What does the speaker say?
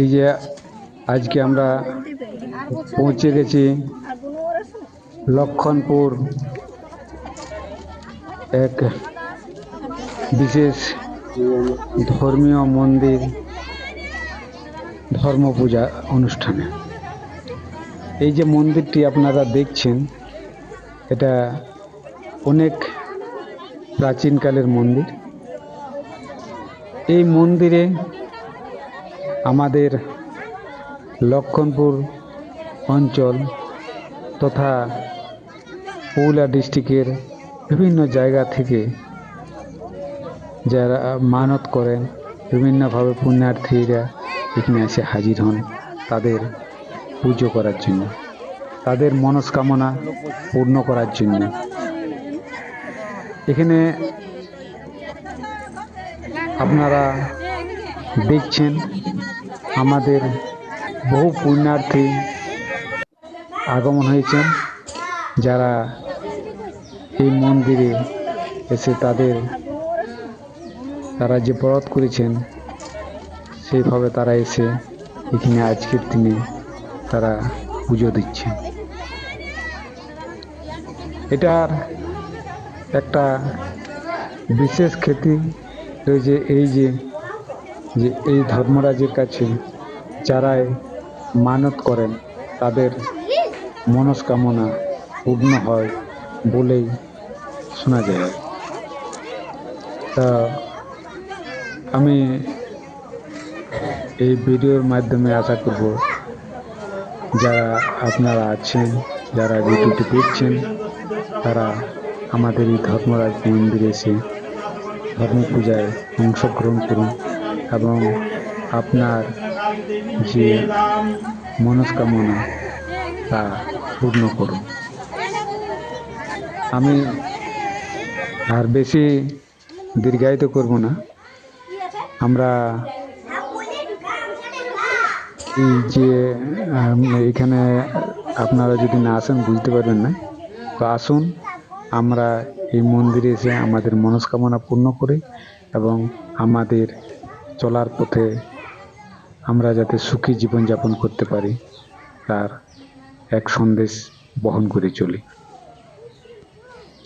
এই যে আজকে আমরা পৌঁছে গেছি লক্ষণপুর এক বিশেষ ধর্মীয় মন্দির ধর্ম পূজা অনুষ্ঠানে। এই যে মন্দিরটি আপনারা দেখছেন, এটা অনেক প্রাচীনকালের মন্দির। এই মন্দিরে আমাদের লক্ষণপুর অঞ্চল তথা পুরুলিয়া ডিস্ট্রিক্টের বিভিন্ন জায়গা থেকে যারা মানত করেন, বিভিন্নভাবে পুণ্যার্থীরা এখানে এসে হাজির হন তাদের পুজো করার জন্য, তাদের মনস্কামনা পূর্ণ করার জন্য। এখানে আপনারা দেখছেন আমাদের বহু পুণ্যার্থী আগমন হয়েছেন, যারা এই মন্দিরে এসে তাদের, তারা যে ব্রত করেছেন, সেইভাবে তারা এসে এখানে আজকের দিনে তারা পুজো দিচ্ছেন। এটার একটা বিশেষ খ্যাতি রয়েছে এই যে যে এই ধর্মরাজের কাছে যারাই মানত করেন, তাদের মনস্কামনা পূর্ণ হয় বলেই শোনা যায়। তা আমি এই ভিডিওর মাধ্যমে আশা করব যারা আপনারা আছেন, যারা ভিডিওটি দেখছেন, তারা আমাদের এই ধর্মরাজ মন্দিরে এসে ধর্ম পূজায় অংশগ্রহণ করুন এবং আপনার যে মনস্কামনা তা পূর্ণ করুন। আমি আর বেশি দীর্ঘায়িত করব না। আমরা এই যে এখানে আপনারা যদি না আসেন, বুঝতে পারবেন না। তো আসুন, আমরা এই মন্দিরে এসে আমাদের মনস্কামনা পূর্ণ করে এবং আমাদের চলার পথে আমরা যাতে সুখী জীবনযাপন করতে পারি, তার এক সন্দেশ বহন করে চলি।